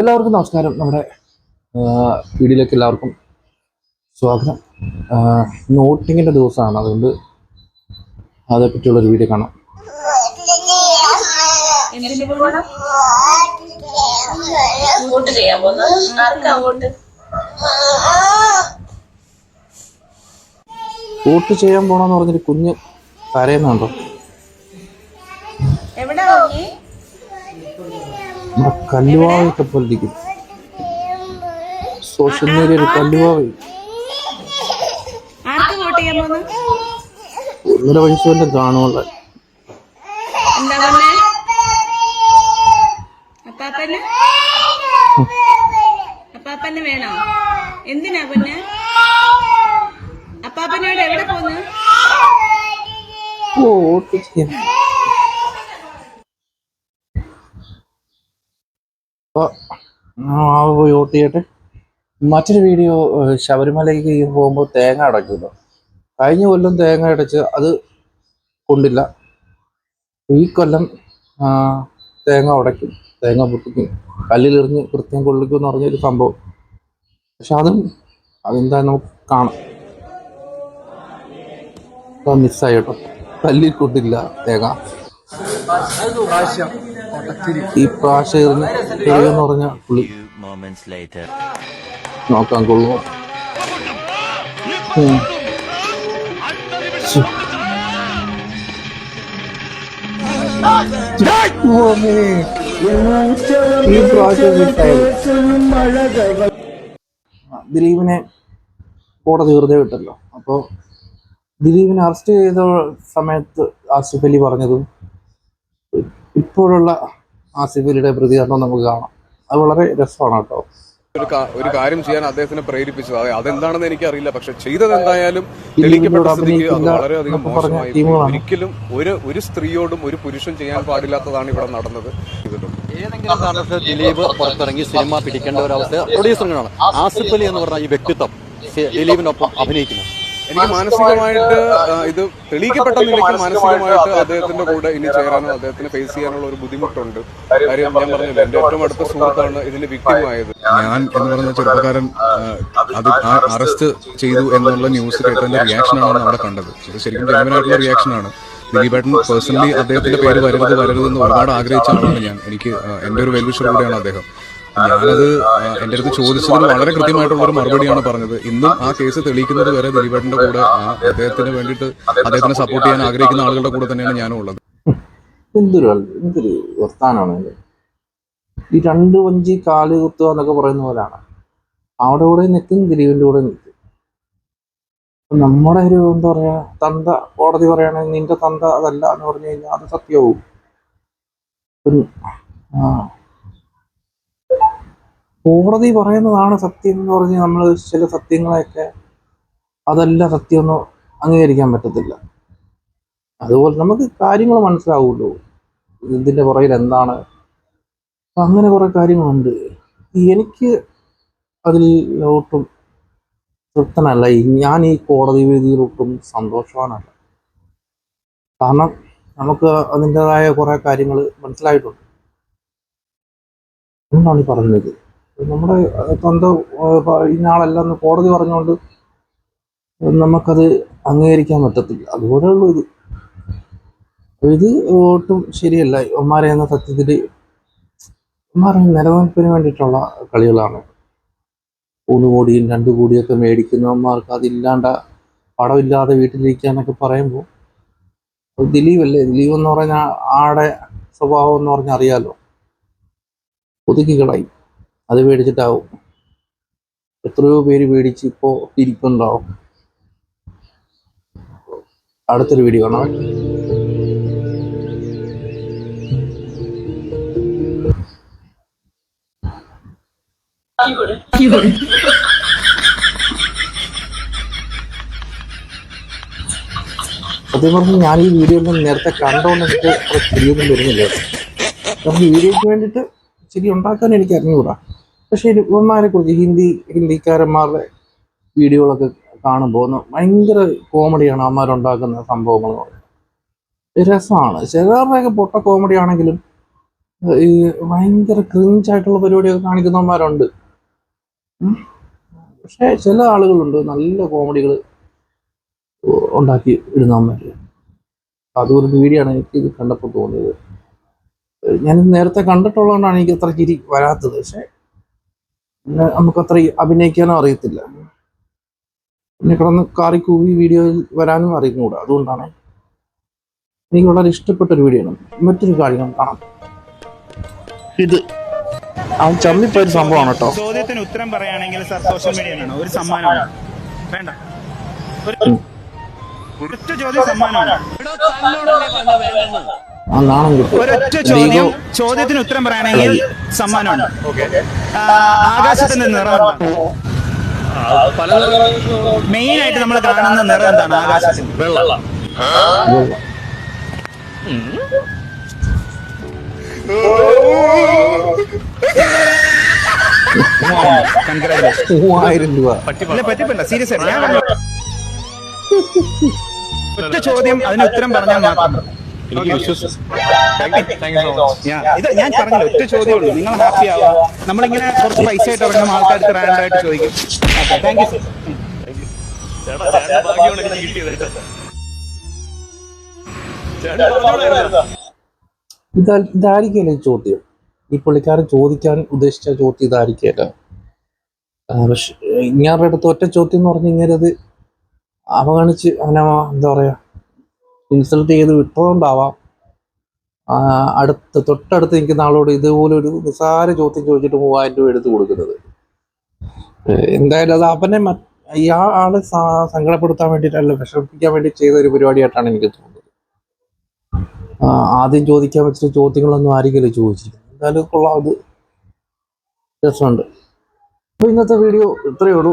എല്ലാവർക്കും നമസ്കാരം. നമ്മുടെ വീഡിയോയിലേക്ക് എല്ലാവർക്കും സ്വാഗതം. നോട്ടിങ്ങിന്റെ ദിവസമാണ്. അതുകൊണ്ട് അതേപ്പറ്റിയുള്ളൊരു വീഡിയോ കാണാം. വോട്ട് ചെയ്യാൻ പോകുന്നത്? ആർക്കാ വോട്ട്? വോട്ട് ചെയ്യാൻ പോകണമെന്ന് പറഞ്ഞൊരു കുഞ്ഞ് കരയുന്നുണ്ടോ? എവിടെ നമ്മുടെ കല്ലുവാവയൊക്കെ പോലെ ഇരിക്കും സോഷ്യൽ മീഡിയയിൽ കല്ലുവാവ. ആർക്ക് വോട്ട് ചെയ്യാൻ ഒന്നര വയസ്സ് വല്ലതും കാണുള്ള അപ്പാപ്പന്? വേണോ? എന്തിനാ പിന്നെ? അപ്പാപ്പനോട് എവിടെ പോന്നു? ഓ ചെയ്യാൻ അപ്പൊ ആ പോയി വോട്ട് മറ്റൊരു വീഡിയോ ശബരിമലയ്ക്ക് പോകുമ്പോൾ തേങ്ങ അടയ്ക്കുന്നു കഴിഞ്ഞ കൊല്ലം തേങ്ങ അടച്ച് അത് കൊണ്ടില്ല. ഈ കൊല്ലം തേങ്ങ ഉടയ്ക്കും തേങ്ങ പൊട്ടിക്കും. കല്ലിലെറിഞ്ഞ് കൃത്യം കൊള്ളിക്കും എന്ന് പറഞ്ഞൊരു സംഭവം. പക്ഷെ അതും അതെന്താ നമുക്ക് കാണാം. മിസ്സായി കേട്ടോ. കല്ലിൽ കൊണ്ടില്ല തേങ്ങ. ഈ പ്രാവശ്യം എറിയെന്ന് പറഞ്ഞ പുള്ളി. Moments later. നോക്കാൻ on the law. ദിലീപിനെ കോടതി വെറുതെ വിട്ടല്ലോ. അപ്പോൾ ദിലീപിനെ അറസ്റ്റ് ചെയ്ത സമയത്ത് ആസിഫ് അലി പറഞ്ഞതും ഇപ്പോഴുള്ള ആസിഫ് അലിയുടെ പ്രതികരണം നമുക്ക് കാണാം. അത് വളരെ രസമാണ് കേട്ടോ. ഒരു ഒരു കാര്യം ചെയ്യാൻ അദ്ദേഹത്തിനെ പ്രേരിപ്പിച്ചത്. അതെ അതെന്താണെന്ന് എനിക്കറിയില്ല. പക്ഷെ ചെയ്തത് എന്തായാലും വളരെയധികം മോശമായി ഒരിക്കലും ഒരു ഒരു സ്ത്രീയോടും ഒരു പുരുഷൻ ചെയ്യാൻ പാടില്ലാത്തതാണ് ഇവിടെ നടന്നത്. ഏതെങ്കിലും കാരണത്തിൽ ദിലീപ് പുറത്തിറങ്ങി സിനിമ പിടിക്കേണ്ട ഒരു അവസ്ഥ പ്രൊഡ്യൂസറിനാണ് ആസിഫ് അലി എന്ന് പറഞ്ഞ ഈ വ്യക്തിത്വം ദിലീപിനൊപ്പം അഭിനയിക്കുന്നു. എനിക്ക് മാനസികമായിട്ട് ഇത് തെളിയിക്കപ്പെട്ട നിലയ്ക്ക് മാനസികമായിട്ട് അദ്ദേഹത്തിന്റെ കൂടെ ഇനി ചേരാനോ അദ്ദേഹത്തിന് ഫേസ് ചെയ്യാനുള്ള ഒരു ബുദ്ധിമുട്ടുണ്ട്. കാര്യം ഞാൻ പറഞ്ഞില്ല. എന്റെ ഏറ്റവും അടുത്ത സുഹൃത്താണ് ഇതിന്റെ വിക്ടിമായത്. ഞാൻ എന്ന് പറയുന്ന ചെറുപ്പക്കാരൻ അത് അറസ്റ്റ് ചെയ്തു എന്നുള്ള ന്യൂസ് കേട്ടതിന്റെ റിയാക്ഷൻ ആണ് അവിടെ കണ്ടത്. ഇത് ശരിക്കും ജനുവനായിട്ടുള്ള റിയാക്ഷനാണ് ദിലീപേട്ടൻ പേഴ്സണലി അദ്ദേഹത്തിന്റെ പേര് വരരുത് വരരുത് എന്ന് ഒരുപാട് ആഗ്രഹിച്ച ആളാണ് ഞാൻ. എനിക്ക് എന്റെ ഒരു വെൽവിഷർ കൂടെയാണ് അദ്ദേഹം. ഞാനത് എന്റെ അടുത്ത് ചോദിച്ചതിന് വളരെ കൃത്യമായിട്ടുള്ള ഒരു മറുപടിയാണ് പറഞ്ഞത്. ഇന്നും ആ കേസ് തെളിയിക്കുന്നത് വരെ ദിലീപേട്ടന്റെ കൂടെ ആ അദ്ദേഹത്തിന് വേണ്ടിയിട്ട് അദ്ദേഹത്തിനെ സപ്പോർട്ട് ചെയ്യാൻ ആഗ്രഹിക്കുന്ന ആളുകളുടെ കൂടെ തന്നെയാണ് ഞാനും ഉള്ളത്. എന്തൊരു എന്തൊരു വർത്താനാണ് ഈ രണ്ട് വഞ്ചി കാൽ കുത്തുക എന്നൊക്കെ പറയുന്ന പോലാണ് അവിടെ കൂടെ നിൽക്കും ദിലീപിന്റെ കൂടെ നിൽക്കും. നമ്മുടെ ഒരു എന്താ പറയാ തന്ത കോടതി പറയുകയാണെങ്കിൽ നിന്റെ തന്ത അതല്ല എന്ന് പറഞ്ഞു കഴിഞ്ഞാൽ അത് സത്യവും കോടതി പറയുന്നതാണ് സത്യം എന്ന് പറഞ്ഞ് നമ്മൾ ചില സത്യങ്ങളെയൊക്കെ അതല്ല സത്യം എന്ന് അംഗീകരിക്കാൻ പറ്റത്തില്ല. അതുപോലെ നമുക്ക് കാര്യങ്ങൾ മനസ്സിലാവുമല്ലോ. ഇതിന്റെ പുറകിൽ എന്താണ്? അങ്ങനെ കുറേ കാര്യങ്ങളുണ്ട്. എനിക്ക് അതിൽ ഒട്ടും തൃപ്തനല്ല. ഞാൻ ഈ കോടതി വിധിയിൽ ഒട്ടും സന്തോഷവാനല്ല. കാരണം നമുക്ക് അതിന്റെതായ കുറേ കാര്യങ്ങൾ മനസ്സിലായിട്ടുണ്ട്. എന്താണ് ഈ പറഞ്ഞത്. നമ്മുടെ തൊണ്ട ഇന്നാളെല്ലാം എന്ന് കോടതി പറഞ്ഞുകൊണ്ട് നമുക്കത് അംഗീകരിക്കാൻ പറ്റത്തില്ല. അതുപോലെയുള്ളൂ ഇത്. ഇത് ഒട്ടും ശരിയല്ല. ഒമാരെ എന്ന സത്യത്തിൽ ഒമാരെ നിലനിൽപ്പിന് വേണ്ടിയിട്ടുള്ള കളികളാണ്. മൂന്ന് കോടിയും രണ്ട് കോടിയൊക്കെ മേടിക്കുന്നവന്മാർക്ക് അതില്ലാണ്ട പടമില്ലാതെ വീട്ടിലിരിക്കാന്നൊക്കെ പറയുമ്പോൾ ദിലീപ് അല്ലേ ദിലീപ് എന്ന് പറഞ്ഞാൽ ആടെ സ്വഭാവം എന്ന് പറഞ്ഞാൽ അറിയാലോ. ഒതുക്കി കളയും. അത് മേടിച്ചിട്ടാവും. എത്രയോ പേര് മേടിച്ച് ഇപ്പോൾ ഇരിക്കുന്നുണ്ടാവും അടുത്തൊരു വീഡിയോ കാണാം. സത്യം പറഞ്ഞാൽ ഞാൻ ഈ വീഡിയോ ഒന്നും നേരത്തെ കണ്ടോണ്ട് അത്ര ശരിയൊന്നും വരുന്നില്ല. കാരണം വീഡിയോയ്ക്ക് വേണ്ടിയിട്ട് ശരി ഉണ്ടാക്കാൻ എനിക്ക് അറിഞ്ഞുകൂടാ പക്ഷെ ഇവന്മാരെ കുറിച്ച് ഹിന്ദി ഹിന്ദിക്കാരന്മാരുടെ വീഡിയോകളൊക്കെ കാണുമ്പോൾ ഭയങ്കര കോമഡിയാണ് അവന്മാരുണ്ടാക്കുന്ന സംഭവങ്ങൾ രസമാണ് ചിലരുടെയൊക്കെ പൊട്ട കോമഡി ആണെങ്കിലും ഈ ഭയങ്കര ക്രിഞ്ചായിട്ടുള്ള പരിപാടിയൊക്കെ കാണിക്കുന്നവന്മാരുണ്ട്. പക്ഷെ ചില ആളുകളുണ്ട് നല്ല കോമഡികൾ ഉണ്ടാക്കി ഇടുന്നവന്മാർ അതൊരു വീഡിയോ ആണ് എനിക്ക് കണ്ടപ്പോൾ തോന്നിയത്. ഞാൻ നേരത്തെ കണ്ടിട്ടുള്ളതുകൊണ്ടാണ് എനിക്ക് അത്ര ചിരി വരാത്തത്. പക്ഷെ പിന്നെ നമുക്കത്ര അഭിനയിക്കാനും അറിയത്തില്ല. പിന്നെ കിടന്ന് കാറി കൂവി വീഡിയോയിൽ വരാനും അറിയുന്നുകൂടാ അതുകൊണ്ടാണ് എനിക്ക് വളരെ ഇഷ്ടപ്പെട്ട ഒരു വീഡിയോ ആണ്. മറ്റൊരു കാര്യം കാണാം. ഇത് അവൻ ചമ്മിപ്പോയ ഒരു സംഭവമാണ് കേട്ടോ. ചോദ്യത്തിന് ഉത്തരം പറയുകയാണെങ്കിൽ സർ സോഷ്യൽ മീഡിയ ഒരു സമ്മാനമാണ്. വേണ്ട. ഒരു ചോദ്യം സമ്മാനമാണ്. ഒരൊറ്റ ചോദ്യം ചോദ്യത്തിന് ഉത്തരം പറയുകയാണെങ്കിൽ സമ്മാനമാണ്. ആ, ആകാശത്തിന്റെ നിറം മെയിൻ ആയിട്ട് നമ്മൾ കാണുന്ന നിറം എന്താണ് ആകാശത്തിന് വെള്ളം. മൂവായിരം രൂപ. പറ്റിപ്പല്ല സീരിയസ് ആയിട്ട് ഞാൻ ഒറ്റ ചോദ്യം അതിന് ഉത്തരം പറഞ്ഞാൽ മാത്രം. ഇത് ഞാൻ പറഞ്ഞില്ല ഒറ്റ ചോദ്യമേ ഉള്ളൂ നിങ്ങൾ ഹാപ്പി ആവാ. നമ്മളിങ്ങനെ കുറച്ച് പൈസ ആയിട്ട് ഇറങ്ങും ആൾക്കാർക്ക് റാൻഡ് ആയിട്ട് ചോദിക്കും. താങ്ക് യു ഇതാ ഇതായിരിക്കില്ല ചോദ്യം? ഈ പുള്ളിക്കാരൻ ചോദിക്കാൻ ഉദ്ദേശിച്ച ചോദ്യം ഇതായിരിക്കില്ല പക്ഷെ ഇങ്ങാരുടെ അടുത്ത് ഒറ്റ ചോദ്യം എന്ന് പറഞ്ഞ് ഇങ്ങനെ അത് അവഗണിച്ച് അവനെ എന്താ പറയാ ഇൻസൾട്ട് ചെയ്ത് വിട്ടതുകൊണ്ടാവാം. ആ, അടുത്ത് തൊട്ടടുത്ത് നിൽക്കുന്ന ആളോട് ഇതുപോലെ ഒരു നിസ്സാര ചോദ്യം ചോദിച്ചിട്ട് മൂവായിരം രൂപ എടുത്ത് കൊടുക്കുന്നത്. എന്തായാലും അത് അവനെ മറ്റ് ഇയാ ആളെ സങ്കടപ്പെടുത്താൻ വേണ്ടിയിട്ടല്ല വിഷമിപ്പിക്കാൻ വേണ്ടി ചെയ്ത ഒരു പരിപാടിയായിട്ടാണ് എനിക്ക് തോന്നുന്നത്. ആദ്യം ചോദിക്കാൻ വെച്ചിട്ട് ചോദ്യങ്ങളൊന്നും ആരെങ്കിലും ചോദിച്ചില്ല? എന്തായാലും കൊള്ളാം അത് രസമുണ്ട്. അപ്പോൾ ഇന്നത്തെ വീഡിയോ ഇത്രയേ ഉള്ളൂ.